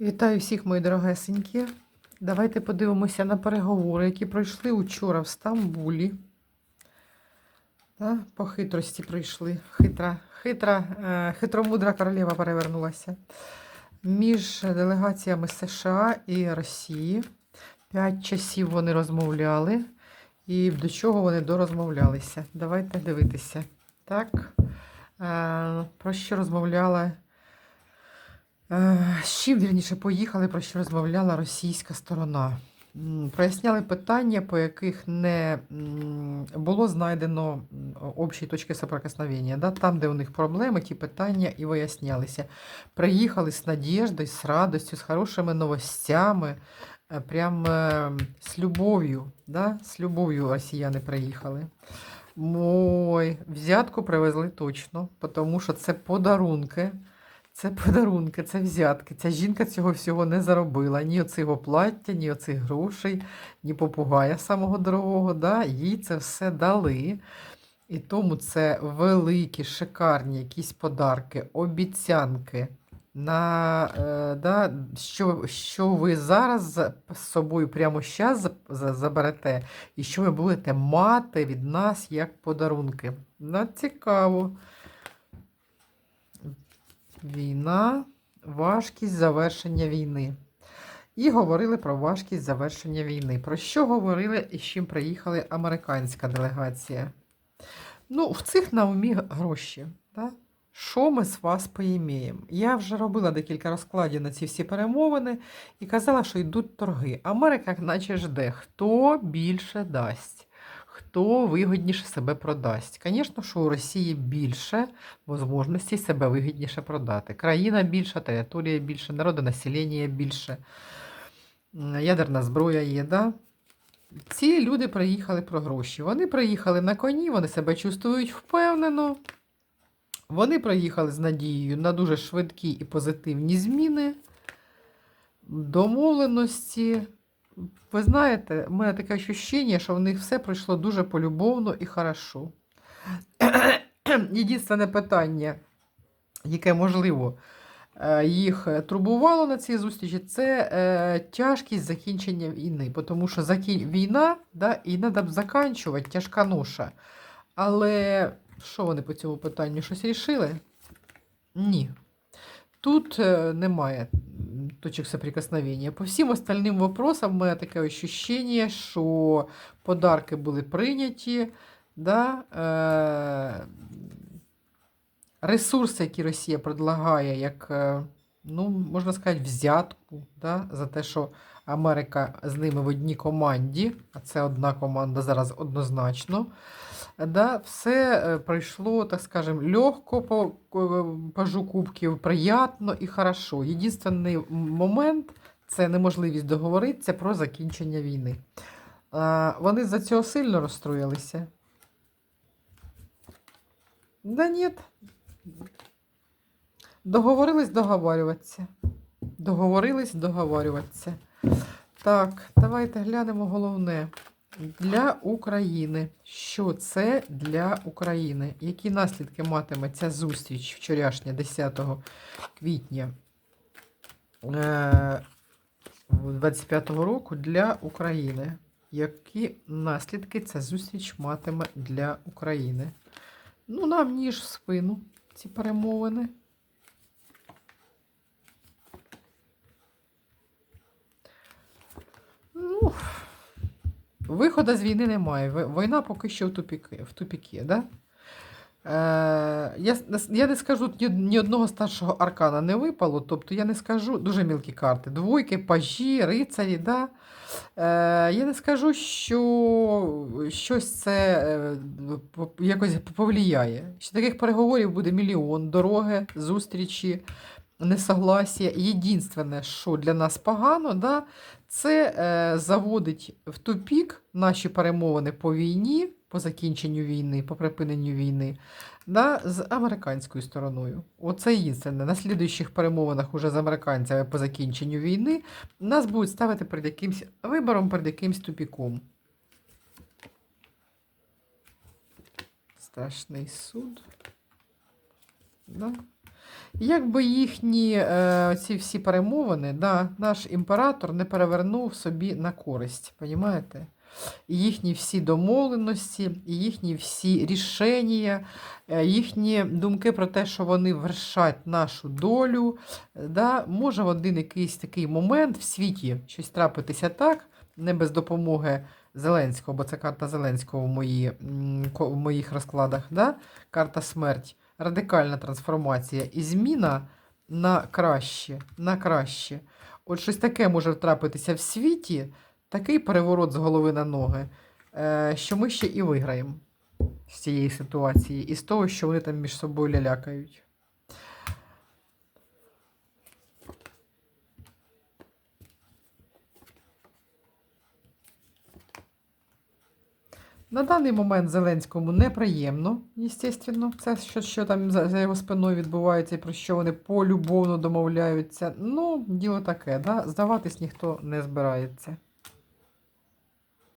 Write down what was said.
Вітаю всіх, мої дорогесенькі. Давайте подивимося на переговори, які пройшли учора в Стамбулі. Да? По хитрості пройшли. Хитра, хитра, е, хитромудра королева перевернулася. Між делегаціями США і Росії. П'ять часів вони розмовляли. І до чого вони дорозмовлялися? Давайте дивитися. Так, е, про що розмовляла З чим вірніше поїхали, про що розмовляла російська сторона? Проясняли питання, по яких не було знайдено общої точки соприкосновення. Да? Там, де у них проблеми, ті питання і вияснялися. Приїхали з надіждою, з радостю, з хорошими новостями, е, прям е, з любов'ю. Да? З любов'ю росіяни приїхали. Ой, взятку привезли точно, тому що це подарунки. Це подарунки, це взятки. Ця жінка цього всього не заробила. Ні оцього плаття, ні оцих грошей, ні попугая самого дорогого. Да? Їй це все дали. І тому це великі, шикарні якісь подарки, обіцянки. На, е, да, що, що ви зараз з собою прямо зараз заберете, і що ви будете мати від нас як подарунки. Ну, цікаво. Війна, важкість завершення війни. І говорили про важкість завершення війни. Про що говорили і з чим приїхала американська делегація? Ну, в цих на умі гроші. Да? Що ми з вас поїміємо? Я вже робила декілька розкладів на ці всі перемовини і казала, що йдуть торги. Америка, наче жде, хто більше дасть, хто вигідніше себе продасть. Звісно, що у Росії більше можливостей себе вигідніше продати. Країна більша, територія більше, народонаселення більше, ядерна зброя є. Да? Ці люди приїхали про гроші. Вони приїхали на коні, вони себе чувствують впевнено. Вони приїхали з надією на дуже швидкі і позитивні зміни, домовленості. Ви знаєте, у мене таке відчуття, що в них все пройшло дуже полюбовно і хорошо. Єдине питання, яке можливо е, їх турбувало на цій зустрічі, це е, тяжкість закінчення війни. Тому що війна, да, і треба б закінчувати, тяжка ноша. Але що вони по цьому питанню щось рішили? Ні. Тут е, немає точок соприкосновения. По всім остальним вопросам у мене таке ощущення, що подарки були прийняті, да, е, ресурси, які Росія предлагає, як, е, ну, можна сказати, взятку да, за те, що Америка з ними в одній команді, а це одна команда зараз однозначно. Да, все е, пройшло, так скажем, легко по пажу кубків, приятно і хорошо. Єдиний момент це неможливість договоритися про закінчення війни. Вони за цього сильно розстроїлися. Да ні. Договорились договарюватися. Договорились договарюватися. Так, давайте глянемо головне. Для України. Що це для України? Які наслідки матиме ця зустріч вчорашня, 10 квітня 2025 року для України? Які наслідки ця зустріч матиме для України? Ну, нам ніж в спину ці перемовини. Ну, Виходу з війни немає. Війна поки що в тупіки. В тупіки да? Е, я, я не скажу, ні, ні одного старшого аркана не випало, тобто я не скажу дуже мілкі карти. Двойки, пажі, рицарі. Да? Е, я не скажу, що щось це е, якось повлияє. Ще таких переговорів буде мільйон, дороги, зустрічі, несогласія. Єдинственне, що для нас погано, да, це е, заводить в тупік наші перемовини по війні, по закінченню війни, по припиненню війни, да, з американською стороною. Оце єдине. На слідуючих перемовинах уже з американцями по закінченню війни нас будуть ставити перед якимсь вибором, перед якимсь тупіком. Страшний суд. Да? Якби їхні е, ці всі перемовини, да, наш імператор не перевернув собі на користь, понімаєте? І їхні всі домовленості, їхні всі рішення, е, їхні думки про те, що вони вершать нашу долю, да, може в один якийсь такий момент в світі щось трапитися так, не без допомоги Зеленського, бо це карта Зеленського в, мої, в моїх розкладах, да? карта смерть, радикальна трансформація і зміна на краще, на краще. От щось таке може трапитися в світі, такий переворот з голови на ноги, е, що ми ще і виграємо з цієї ситуації, і з того, що вони там між собою лялякають. На даний момент Зеленському неприємно, звісно, це що, що там за, за його спиною відбувається і про що вони полюбовно домовляються. Ну, діло таке, да? здаватись ніхто не збирається.